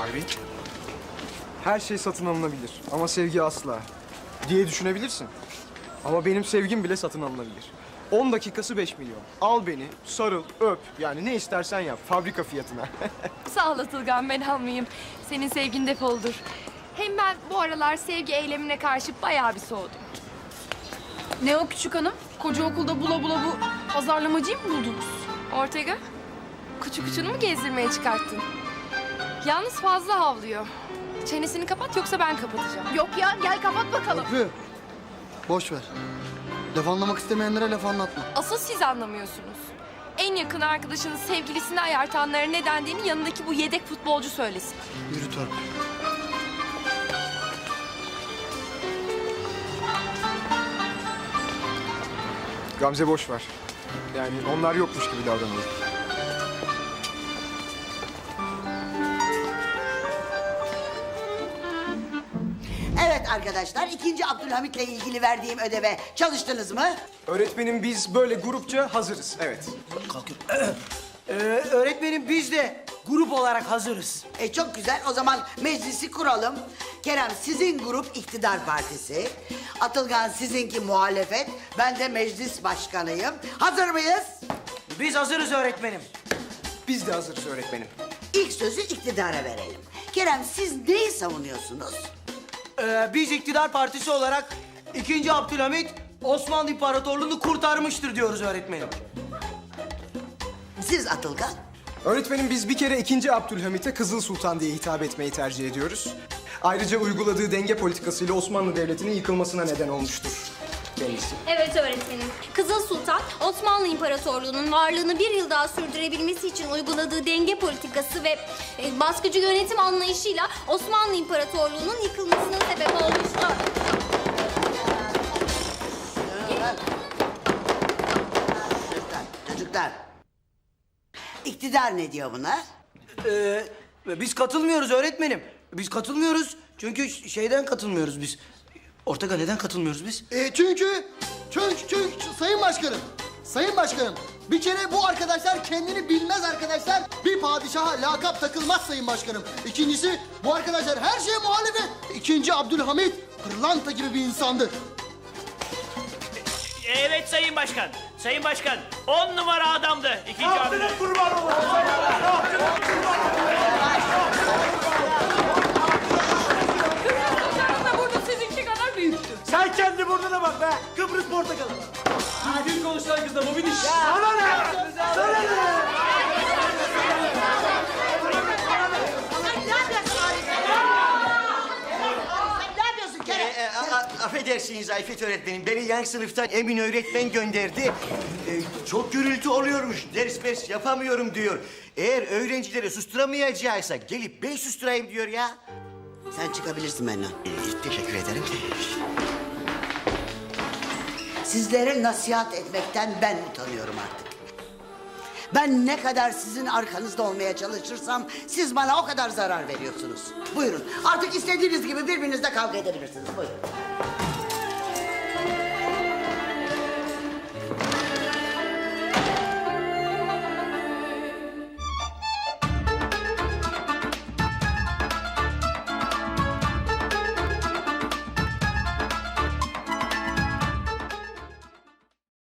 Barbie. Her şey satın alınabilir ama sevgi asla diye düşünebilirsin. Ama benim sevgim bile satın alınabilir. 10 dakikası 5 milyon. Al beni, sarıl, öp. Yani ne istersen yap. Fabrika fiyatına. Sağ ol Atılgan ben almayayım. Senin sevgin defoldur. Hem ben bu aralar sevgi eylemine karşı bayağı bir soğudum. Ne o küçük hanım? Koca okulda bula bula bu pazarlamacıyı mı buldunuz? Ortega, küçük küçüğünü mü gezdirmeye çıkarttın? Yalnız fazla havlıyor. Çenesini kapat yoksa ben kapatacağım. Yok ya gel kapat bakalım. Öpü. Boş ver. Laf anlamak istemeyenlere laf anlatma. Asıl siz anlamıyorsunuz. En yakın arkadaşının sevgilisini ayartanlara ne dendiğini yanındaki bu yedek futbolcu söylesin. Yürü Torp. Gamze boş ver. Yani onlar yokmuş gibi davranalım. Evet arkadaşlar, ikinci Abdülhamit'le ilgili verdiğim ödeve çalıştınız mı? Öğretmenim biz böyle grupça hazırız. Evet. Ee, öğretmenim biz de grup olarak hazırız. E çok güzel, o zaman meclisi kuralım. Kerem sizin grup iktidar partisi. Atılgan sizinki muhalefet. Ben de meclis başkanıyım. Hazır mıyız? Biz hazırız öğretmenim. Biz de hazırız öğretmenim. İlk sözü iktidara verelim. Kerem siz neyi savunuyorsunuz? Ee, biz iktidar partisi olarak 2. Abdülhamit Osmanlı İmparatorluğu'nu kurtarmıştır diyoruz öğretmenim. Siz Atılgan? Öğretmenim biz bir kere 2. Abdülhamit'e Kızıl Sultan diye hitap etmeyi tercih ediyoruz. Ayrıca uyguladığı denge politikasıyla Osmanlı Devleti'nin yıkılmasına neden olmuştur kendisi. Evet öğretmenim. Kızıl Sultan, Osmanlı İmparatorluğu'nun varlığını bir yıl daha sürdürebilmesi için uyguladığı denge politikası ve e, baskıcı yönetim anlayışıyla Osmanlı İmparatorluğu'nun yıkılmasına Çocuklar. İktidar ne diyor buna? Ee, biz katılmıyoruz öğretmenim. Biz katılmıyoruz çünkü şeyden katılmıyoruz biz. Ortaga neden katılmıyoruz biz? E, çünkü, çünkü, çünkü, Sayın Başkanım, Sayın Başkanım, bir kere bu arkadaşlar kendini bilmez arkadaşlar. Bir padişaha lakap takılmaz Sayın Başkanım. İkincisi, bu arkadaşlar her şeye muhalefet. İkinci Abdülhamit, pırlanta gibi bir insandır. Evet Sayın Başkan. Sayın Başkan 10 numara adamdı. İkinci abine. da burada sizinki kadar büyüktü. Sen kendi burnuna bak be. Kıbrıs portakalı. Düzgün konuşan kızla bu bir iş. Sana affedersiniz Ayfet öğretmenim. Beni yan sınıftan Emin öğretmen gönderdi. E, çok gürültü oluyormuş. Ders mers yapamıyorum diyor. Eğer öğrencileri susturamayacaksa gelip ben susturayım diyor ya. Sen çıkabilirsin benden. E, teşekkür ederim. Sizlere nasihat etmekten ben utanıyorum artık. Ben ne kadar sizin arkanızda olmaya çalışırsam siz bana o kadar zarar veriyorsunuz. Buyurun artık istediğiniz gibi birbirinizle kavga edebilirsiniz. Buyurun.